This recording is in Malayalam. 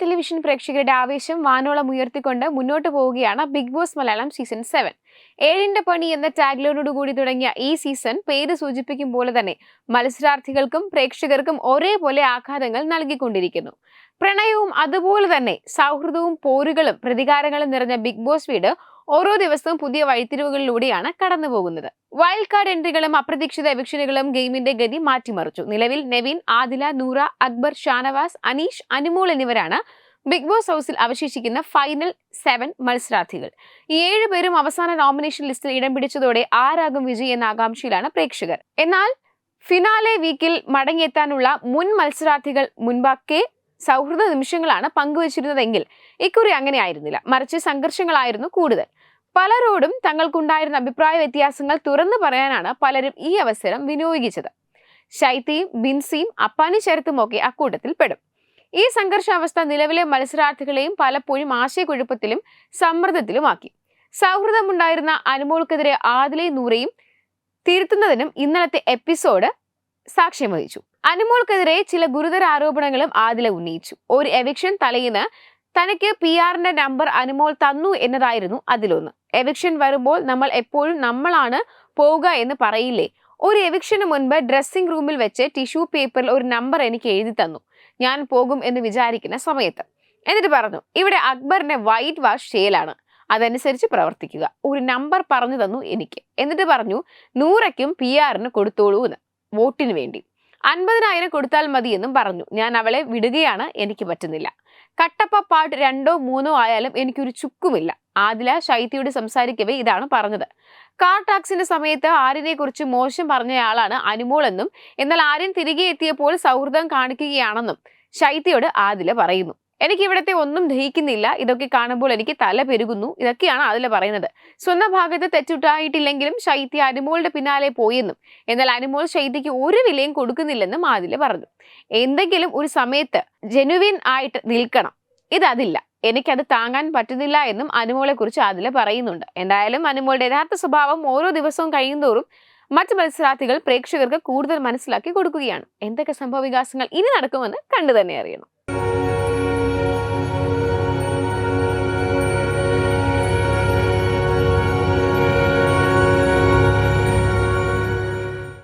ടെലിവിഷൻ പ്രേക്ഷകരുടെ ആവേശം വാനോളം ഉയർത്തിക്കൊണ്ട് മുന്നോട്ട് പോവുകയാണ് big boss Malayalam season seven. ഏഴിന്റെ പണി എന്ന ടാഗ്ലൈനോടുകൂടി തുടങ്ങിയ ഈ സീസൺ പേര് സൂചിപ്പിക്കും പോലെ തന്നെ മത്സരാർത്ഥികൾക്കും പ്രേക്ഷകർക്കും ഒരേപോലെ ആഘാതങ്ങൾ നൽകിക്കൊണ്ടിരിക്കുന്നു. പ്രണയവും അതുപോലെ തന്നെ സൗഹൃദവും പോരുകളും പ്രതികാരങ്ങളും നിറഞ്ഞ ബിഗ് ബോസ് വീട് ഓരോ ദിവസവും പുതിയ വഴിത്തിരിവുകളിലൂടെയാണ് കടന്നു പോകുന്നത് വൈൽഡ് കാർഡ് എൻട്രികളും അപ്രതീക്ഷിത എവിക്ഷനുകളും ഗെയിമിന്റെ ഗതി മാറ്റിമറിച്ചു. നിലവിൽ നെവിൻ ആദില നൂറ അക്ബർ ഷാനവാസ് അനീഷ് അനുമോൾ എന്നിവരാണ് ബിഗ് ബോസ് ഹൗസിൽ അവശേഷിക്കുന്ന ഫൈനൽ സെവൻ മത്സരാർത്ഥികൾ. ഈ ഏഴ് പേരും അവസാന നോമിനേഷൻ ലിസ്റ്റിൽ ഇടം പിടിച്ചതോടെ ആരാകും വിജയ് എന്ന ആകാംക്ഷയിലാണ് പ്രേക്ഷകർ. എന്നാൽ ഫിനാലെ വീക്കിൽ മടങ്ങിയെത്താനുള്ള മുൻ മത്സരാർത്ഥികൾ മുൻപാക്കെ സൗഹൃദ നിമിഷങ്ങളാണ് പങ്കുവച്ചിരുന്നതെങ്കിൽ ഇക്കുറി അങ്ങനെ ആയിരുന്നില്ല മറിച്ച് സംഘർഷങ്ങളായിരുന്നു കൂടുതൽ. പലരോടും തങ്ങൾക്കുണ്ടായിരുന്ന അഭിപ്രായ വ്യത്യാസങ്ങൾ തുറന്നു പറയാനാണ് പലരും ഈ അവസരം വിനിയോഗിച്ചത്. ശൈത്യയും ബിൻസിയും അപ്പാനി ശരത്തുമൊക്കെ അക്കൂട്ടത്തിൽ പെടും. ഈ സംഘർഷാവസ്ഥ നിലവിലെ മത്സരാർത്ഥികളെയും പലപ്പോഴും ആശയക്കുഴപ്പത്തിലും സമ്മർദ്ദത്തിലുമാക്കി. സൗഹൃദമുണ്ടായിരുന്ന അനുമോൾക്കെതിരെ ആദിലെ നൂറയും തിരുത്തുന്നതിനും ഇന്നലത്തെ എപ്പിസോഡ് സാക്ഷ്യം വഹിച്ചു. അനുമോൾക്കെതിരെ ചില ഗുരുതര ആരോപണങ്ങളും ആദില ഉന്നയിച്ചു. ഒരു എവിക്ഷൻ തലയിന്ന് തനിക്ക് പി ആറിന്റെ നമ്പർ അനുമോൾ തന്നു എന്നതായിരുന്നു അതിലൊന്ന്. എവിക്ഷൻ വരുമ്പോൾ നമ്മൾ എപ്പോഴും നമ്മളാണ് പോവുക എന്ന് പറയില്ലേ? ഒരു എവിക്ഷന് മുൻപ് ഡ്രസ്സിംഗ് റൂമിൽ വെച്ച് ടിഷ്യൂ പേപ്പറിൽ ഒരു നമ്പർ എനിക്ക് എഴുതി തന്നു. ഞാൻ പോകും എന്ന് വിചാരിക്കുന്ന സമയത്ത്. എന്നിട്ട് പറഞ്ഞു ഇവിടെ അക്ബറിന്റെ വൈറ്റ് വാഷ് ചെയ്യലാണ് അതനുസരിച്ച് പ്രവർത്തിക്കുക. ഒരു നമ്പർ പറഞ്ഞു തന്നു എനിക്ക്. എന്നിട്ട് പറഞ്ഞു നൂറയ്ക്കും പി ആറിന് കൊടുത്തോളൂ എന്ന്. വോട്ടിന് വേണ്ടി. അൻപതിനായിരം കൊടുത്താൽ മതി എന്നും പറഞ്ഞു. ഞാൻ അവളെ വിടുകയാണ് എനിക്ക് പറ്റുന്നില്ല. കട്ടപ്പ പാട്ട് രണ്ടോ മൂന്നോ ആയാലും എനിക്കൊരു ചുക്കുമില്ല. ആദില ശൈത്യയോട് സംസാരിക്കവേ ഇതാണ് പറഞ്ഞത്. കാർ ടാക്സിന്റെ സമയത്ത് ആര്യനെ കുറിച്ച് മോശം പറഞ്ഞയാളാണ് അനുമോൾ എന്നും എന്നാൽ ആര്യൻ തിരികെ എത്തിയപ്പോൾ സൗഹൃദം കാണിക്കുകയാണെന്നും ശൈത്യയോട് ആദില പറയുന്നു. എനിക്ക് ഇവിടത്തെ ഒന്നും ദഹിക്കുന്നില്ല. ഇതൊക്കെ കാണുമ്പോൾ എനിക്ക് തല പെരുകുന്നു. ഇതൊക്കെയാണ് അതിൽ പറയുന്നത്. സ്വന്തം ഭാഗത്ത് തെറ്റുണ്ടായിട്ടില്ലെങ്കിലും ശൈത്യ അനുമോളുടെ പിന്നാലെ പോയെന്നും എന്നാൽ അനുമോൾ ശൈത്യക്ക് ഒരു വിലയും കൊടുക്കുന്നില്ലെന്നും ആദില പറഞ്ഞു. എന്തെങ്കിലും ഒരു സമയത്ത് ജെനുവിൻ ആയിട്ട് നിൽക്കണം. ഇതതില്ല. എനിക്കത് താങ്ങാൻ പറ്റുന്നില്ല എന്നും അനുമോളെ കുറിച്ച് ആദില പറയുന്നുണ്ട്. എന്തായാലും അനുമോളുടെ യഥാർത്ഥ സ്വഭാവം ഓരോ ദിവസവും കഴിയുന്തോറും മറ്റ് മത്സരാർത്ഥികൾ പ്രേക്ഷകർക്ക് കൂടുതൽ മനസ്സിലാക്കി കൊടുക്കുകയാണ്. എന്തൊക്കെ സംഭവ വികാസങ്ങൾ ഇനി നടക്കുമെന്ന് കണ്ടു തന്നെ അറിയണം.